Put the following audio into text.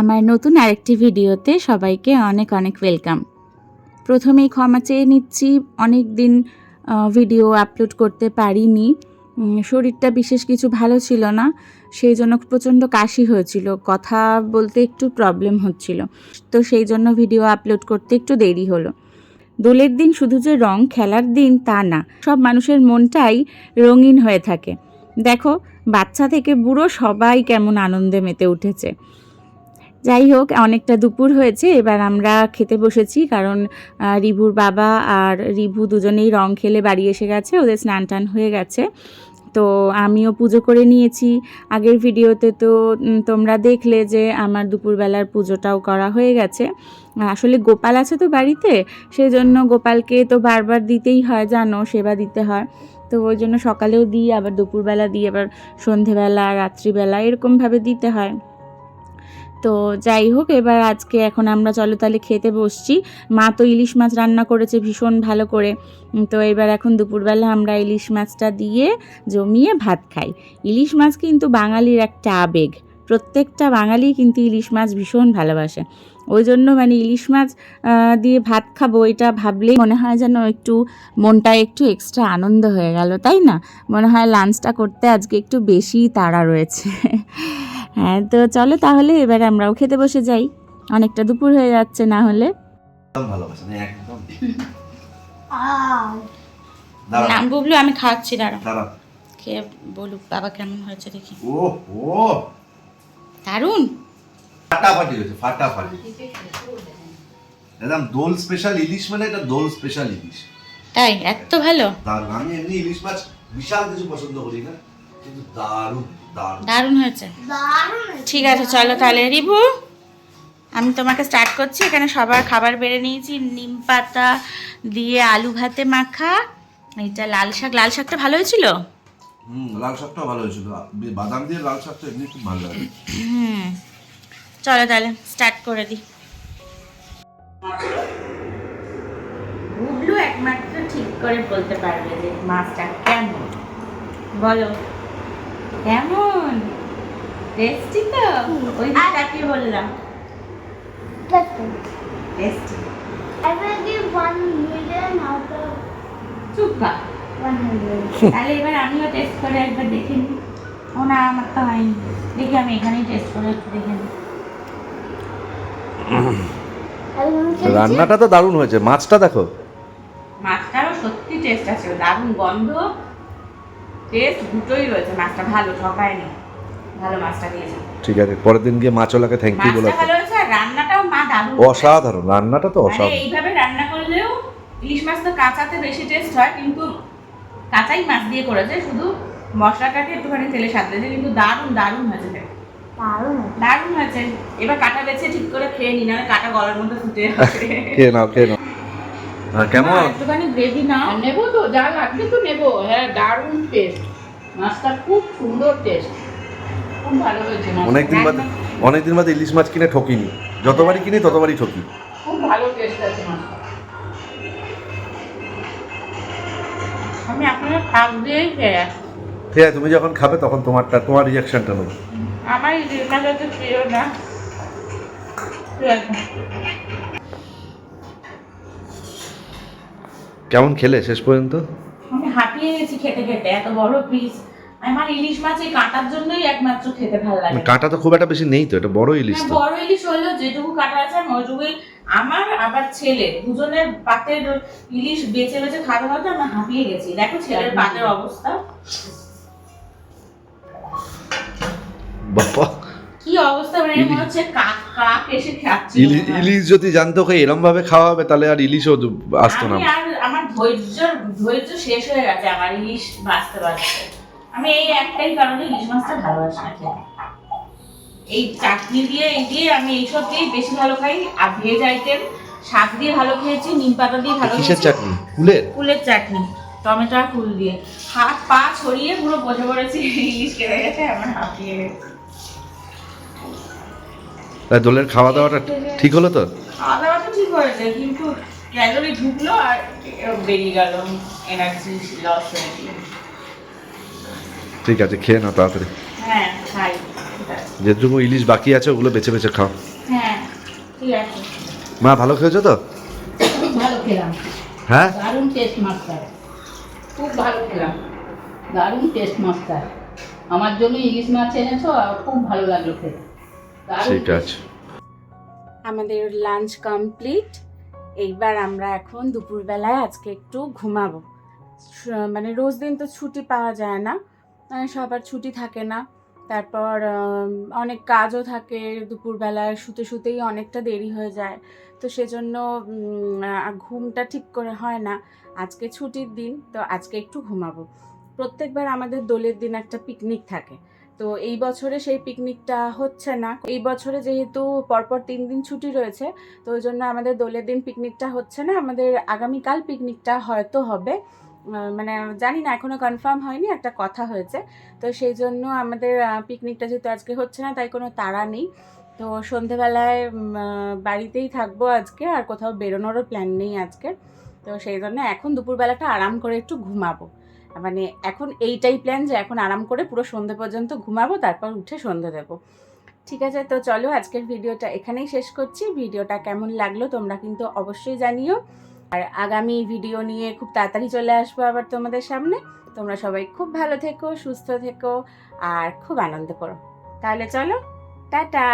আমার নতুন আরেকটি ভিডিওতে সবাইকে অনেক অনেক ওয়েলকাম প্রথমেই ক্ষমা চেয়ে নিচ্ছি অনেক দিন ভিডিও আপলোড করতে পারিনি। শরীরটা বিশেষ কিছু ভালো ছিল না, সেই জন্য প্রচণ্ড কাশি হয়েছিল, কথা বলতে একটু প্রবলেম হচ্ছিল। তো সেই জন্য ভিডিও আপলোড করতে একটু দেরি হলো। দোলের দিন শুধু যে রং, খেলার দিন তা না, সব মানুষের মনটাই রঙিন হয়ে থাকে। দেখো, বাচ্চা থেকে বুড়ো সবাই কেমন আনন্দে মেতে উঠেছে। যাই হোক, অনেকটা দুপুর হয়েছে, এবার আমরা খেতে বসেছি, কারণ রিভুর বাবা আর রিভু দুজনেই রং খেলে বাড়ি এসে গেছে, ওদের স্নান টান হয়ে গেছে। তো আমিও পুজো করে নিয়েছি। আগের ভিডিওতে তো তোমরা দেখলে যে আমার দুপুরবেলার পুজোটাও করা হয়ে গেছে। আসলে গোপাল আছে তো বাড়িতে সেই জন্য গোপালকে তো বারবার দিতেই হয়, জানো, সেবা দিতে হয়। তো ওই জন্য সকালেও দিই, আবার দুপুরবেলা দিই, আবার সন্ধেবেলা, রাত্রিবেলা, এরকমভাবে দিতে হয়। তো যাই হোক, এবার আজকে এখন আমরা চলো তাহলে খেতে বসছি। মা তো ইলিশ মাছ রান্না করেছে ভীষণ ভালো করে। তো এবার এখন দুপুরবেলা আমরা ইলিশ মাছটা দিয়ে জমিয়ে ভাত খাই। ইলিশ মাছ কিন্তু বাঙালির একটা আবেগ। প্রত্যেকটা বাঙালি কিন্তু ইলিশ মাছ ভীষণ ভালোবাসে। ওই জন্য মানে ইলিশ মাছ দিয়ে ভাত খাব এটা ভাবলেই মনে হয় যেন একটু মনটা একটু এক্সট্রা আনন্দ হয়ে গেল, তাই না? মনে হয় লাঞ্চটা করতে আজকে একটু বেশি তাড়া রয়েছে। হ্যাঁ তো চলো তাহলে এবার আমরাও খেতে বসে যাই। অনেকটা দুপুর হয়ে যাচ্ছে না হলে। একদম ভালোবাসা না একদম। আহ, দাঁড়া নাম বুবলু আমি খাচ্ছি দাঁড়া দাঁড়া খেয়ে বলুক বাবা কেমন হয়েছে দেখি। ও ও দারুণ। ফাটাফাটি হয়েছে ফাটাফাটি। একদম দোল স্পেশাল ইলিশ মানে এটা দোল স্পেশাল ইলিশ। তাই এত ভালো? দারুণ আমি এমনি ইলিশ মাছ বিশাল কিছু পছন্দ করি না কিন্তু দারুণ। দারুণ। হয়েছে। ঠিক আছে চলো তাহলে রিভু। আমি তোমাকে স্টার্ট করছি। এখানে সবার খাবার বেড়ে নিয়েছি। নিম পাতা দিয়ে আলু ভাতে মাখা। এটা লাল শাক। লাল শাকটা ভালো হয়েছিল? হুম লাল শাকটা ভালো হয়েছিল। বাদাম দিয়ে লাল শাকটা এমনি খুব ভালো লাগে। হুম। চলো তাহলে স্টার্ট করে দিই। একমাত্র ঠিক করে বলতে পারবে যে মাছটা কেমন। বলো। কেমন? টেস্টি তো? ওই বললাম? Tasty I will give one million out of Chupa one তাহলে এবার আমিও টেস্ট করে একবার দেখে নিই। ও না আমার তো হয়নি। দেখি আমি এখানেই টেস্ট করে একটু দেখে নিই? রান্নাটা তো দারুণ হয়েছে। মাছটা দেখো। মাছটারও সত্যি টেস্ট আছে। দারুণ গন্ধ। টেস্ট দুটোই রয়েছে মাছটা ভালো ঠকায়নি ভালো মাছটা দিয়েছে। ঠিক আছে পরের দিন গিয়ে মাছওয়ালাকে থ্যাংক ইউ বলে ভালো হয়েছে রান্নাটাও মা দারুণ অসাধারণ রান্নাটা তো মানে অসাধারণ। এইভাবে রান্না করলেও ইলিশ মাছ তো কাঁচাতে বেশি টেস্ট হয় কিন্তু কাঁচাই মাছ দিয়ে করেছে শুধু মশলাটাকে একটুখানি তেলে সাথে কিন্তু দারুণ দারুণ হয়েছে। দারুণ হয়েছে। দারুণ হয়েছে। এবার কাটা বেছে ঠিক করে খেয়ে নি না কাটা গলার মধ্যে ফুটে খেয়ে নাও খেয়ে কেমন? মা, একটুখানি গ্রেভি আর নেব তো যা লাগবে তো নেব। হ্যাঁ দারুণ টেস্ট মাছটা খুব সুন্দর টেস্ট খুব ভালো হয়েছে। অনেকদিন বাদে অনেকদিন বাদে ইলিশ মাছ কিনে ঠকিনি। যতবারই কিনি ততবারই ঠকি। খুব ভালো টেস্ট আছে মাছটা। আমি আপনার শাক দিয়েই ঠিক আছে তুমি যখন খাবে তখন তোমারটা তোমার রিয়াকশনটা নেব। আমার ইলিশ মাছ হচ্ছে প্রিয় না। ঠিক আছে কেমন খেলে শেষ পর্যন্ত? আমি হাঁপিয়ে গেছি খেতে খেতে এত বড় পিস আমার ইলিশ মাছ এই কাটার জন্যই একমাত্র খেতে ভালো লাগে। কাঁটা তো খুব একটা বেশি নেই তো এটা বড় ইলিশ হ্যাঁ, তো বড় ইলিশ হলেও যেটুকু কাটা আছে আমি ওইটুকুই। আমার আবার ছেলে দুজনের পাতের ইলিশ বেছে বেছে খাওয়া হতে আমি হাঁপিয়ে গেছি। দেখো ছেলের পাতের অবস্থা। বাবা। কি অবস্থা মানে মনে হচ্ছে কাক কাক এসে খাচ্ছে ইলিশ যদি জানতো ওকে এরম ভাবে খাওয়া হবে তাহলে আর ইলিশও আসতো না। আমি আর ধৈর্য ধৈর্য শেষ হয়ে গেছে আমার ইলিশ বাঁচতে বাঁচতে আমি এই একটাই কারণে ইলিশ মাছটা ভালোবাসি না খেতে। এই চাটনি দিয়ে এই দিয়ে আমি এইসব দিয়ে বেশি ভালো খাই। আর ভেজ আইটেম শাক দিয়ে ভালো খেয়েছি নিম পাতা দিয়ে ভালো কিসের চাটনি? ফুলের? ফুলের চাটনি টমেটো আর ফুল দিয়ে। হাত পা ছড়িয়ে পুরো বসে পড়েছি ইলিশ কেটে গেছে আমার হাঁপিয়ে গেছে। দোলের খাওয়া দাওয়াটা ঠিক হলো তো? খাওয়া দাওয়া তো ঠিক হয়েছে কিন্তু ক্যালোরি ঢুকলো আর বেরিয়ে গেল এনার্জি লস হয়ে গেল। ঠিক আছে খেয়ে নাও তাড়াতাড়ি। হ্যাঁ খাই। যেটুকু ইলিশ বাকি আছে ওগুলো বেছে বেছে খাও। হ্যাঁ ঠিক আছে। মা ভালো খেয়েছো তো? খুব ভালো খেলাম। হ্যাঁ? দারুণ টেস্ট মাস্টার খুব ভালো খেলাম। দারুণ টেস্ট মাস্টার আমার জন্য ইলিশ মাছ এনেছো আর খুব ভালো লাগল খেতে। ঠিক আছে। আমাদের লাঞ্চ কমপ্লিট এইবার আমরা এখন দুপুরবেলায় আজকে একটু ঘুমাবো। মানে রোজ দিন তো ছুটি পাওয়া যায় না সবার ছুটি থাকে না। তারপর অনেক কাজও থাকে, দুপুরবেলায় শুতে শুতেই অনেকটা দেরি হয়ে যায়। তো সেজন্য ঘুমটা ঠিক করে হয় না। আজকে ছুটির দিন, তো আজকে একটু ঘুমাবো। প্রত্যেকবার আমাদের দোলের দিন একটা পিকনিক থাকে। তো এই বছরে সেই পিকনিকটা হচ্ছে না। এই বছরে যেহেতু পরপর তিন দিন ছুটি রয়েছে, তো ওই জন্য আমাদের দোলের দিন পিকনিকটা হচ্ছে না, আমাদের আগামীকাল পিকনিকটা হয়তো হবে। মানে জানি না এখনও কনফার্ম হয়নি, একটা কথা হয়েছে। তো সেই জন্য আমাদের পিকনিকটা যেহেতু আজকে হচ্ছে না, তাই কোনো তাড়া নেই। তো সন্ধেবেলায় বাড়িতেই থাকব আজকে, আর কোথাও বেরোনোরও প্ল্যান নেই আজকে। তো সেই জন্য এখন দুপুরবেলাটা আরাম করে একটু ঘুমাবো। মানে এখন এইটাই প্ল্যান যে এখন আরাম করে পুরো সন্ধে পর্যন্ত ঘুমাবো, তারপর উঠে সন্ধে দেবো। ঠিক আছে, তো চলো আজকের ভিডিওটা এখানেই শেষ করছি। ভিডিওটা কেমন লাগল তোমরা কিন্তু অবশ্যই জানিও। আর আগামী ভিডিও নিয়ে খুব তাড়াতাড়ি চলে আসব আবার তোমাদের সামনে। তোমরা সবাই খুব ভালো থেকো, সুস্থ থেকো আর খুব আনন্দ করো। তাহলে চলো, টাটা!